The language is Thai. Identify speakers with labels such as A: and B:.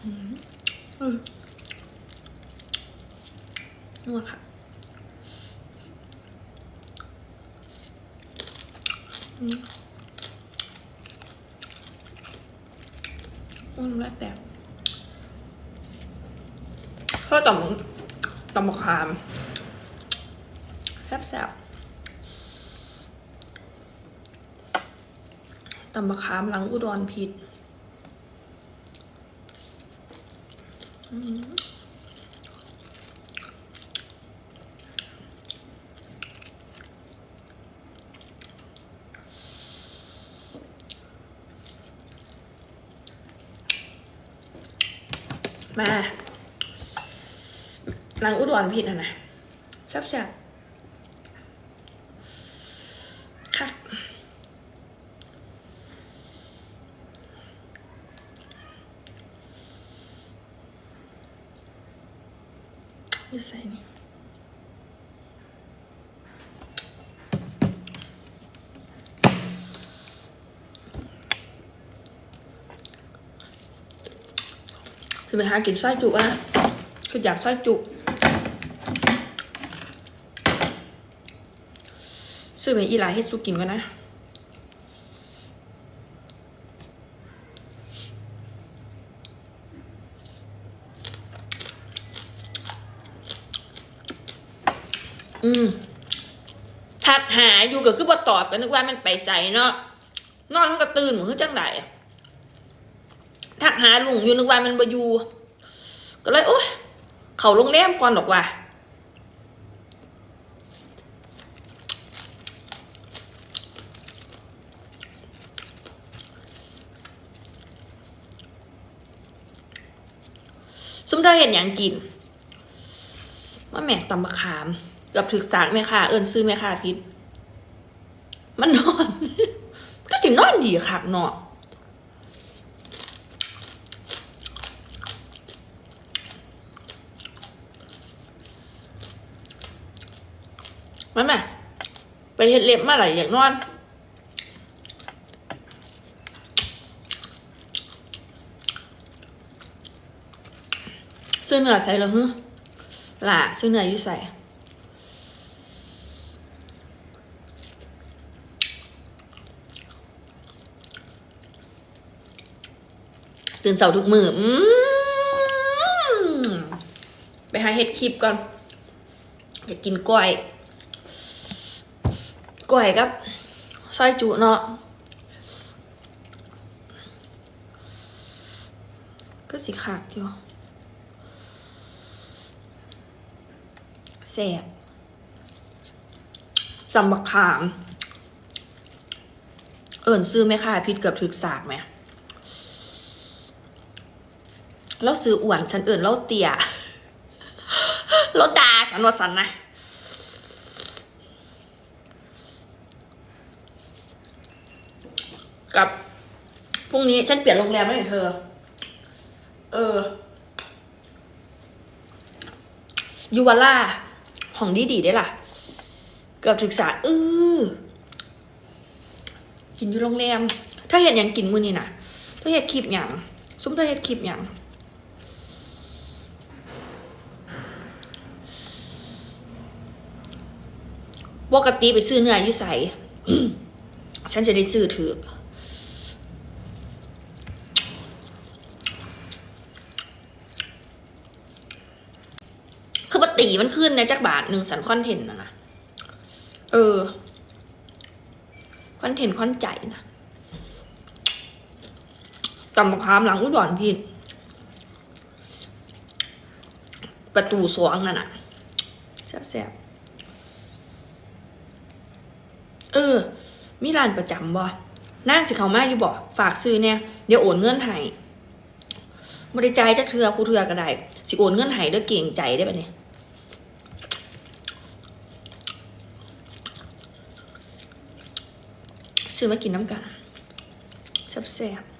A: นัวค่ะอืมอืมแล้วแต่ข้าวต่ำต่ำมะขามแซ่บๆต่ำมะขามหลังอุดรผิด มานางอุดรผิดอะนะแซ่บแซ่บค่ะ นี่ใส่นี่จะไปหากินไส้จุอะคืออยากไส้จุกซื้อไปอีหลายให้สุกินก่อนนะ อืมทักหาอยู่ก็คือบ่ตอบกันนึกว่ามันไปใส่เนาะนอนมันก็ตื่นเหมือนคือจังไดทักหาลุงอยู่นึกว่ามันบ่อยู่ก็เลยโอ๊ยเขาโรงแรมก่อนดอกว่าซุมเธอเห็นอย่างกินว่าแม่ตำมะขาม กับถึกสากแม่ค่ะ เอิญซื้อแม่ค่ะพิษมันนอน ก็สินอนดีคักเนาะมาแม่ไปเห็ดเล็บมาหลายอย่ากนอนซื้อเนื้อใส่แล้วฮึล่ะซื้อเนื้ออยู่ใส่ ตื่นเสาร์ทุกมืออืมไปหาเห็ดคลิปก่อน อยากกินกล้วยกล้วยกับซอยจุเนาะก็สิขาดอยู่แสบสำบักขาม เอิ่นซื้อไหมค่ะพิษเกือบถึกสากไหม แล้วซื้ออ้วนฉันเอิ่นแล้วเตี่ยแล้วดาฉันว่าสันนะกับพรุ่งนี้ฉันเปลี่ยนโรงแรมแล้เห็นเธอ เออยูวาล่าห้องดีดีได้ล่ะ เกือบศึกษาเออกินอยู่โรงแรม ถ้าเห็นอย่างกินมือนี้นะถ้าเห็ดคลิปอย่างซุ้มถ้าเห็ดคลิปอย่าง ปกติไปซื้อเนื้ออยู่ใสฉันจะได้ซื้อถือคือปติมันขึ้นในจักบาทหนึ่งสันคอนเทนต์นะนะ เออ คอนเทนต์คอนใจนะตำมะขามหลังอุดรพินประตูสวงนั่นน่ะแซ่บๆเออ มีร้านประจำบ่นั่งสิเขามาอยู่บ่ฝากซื้อเนี่ยเดี๋ยวโอนเงินให้บริจายจักเทือคูเทือก็ได้สิโอนเงินให้ด้อเก่งใจได้ปะเนี่ยซื้อมากินน้ำกันแซ่บๆ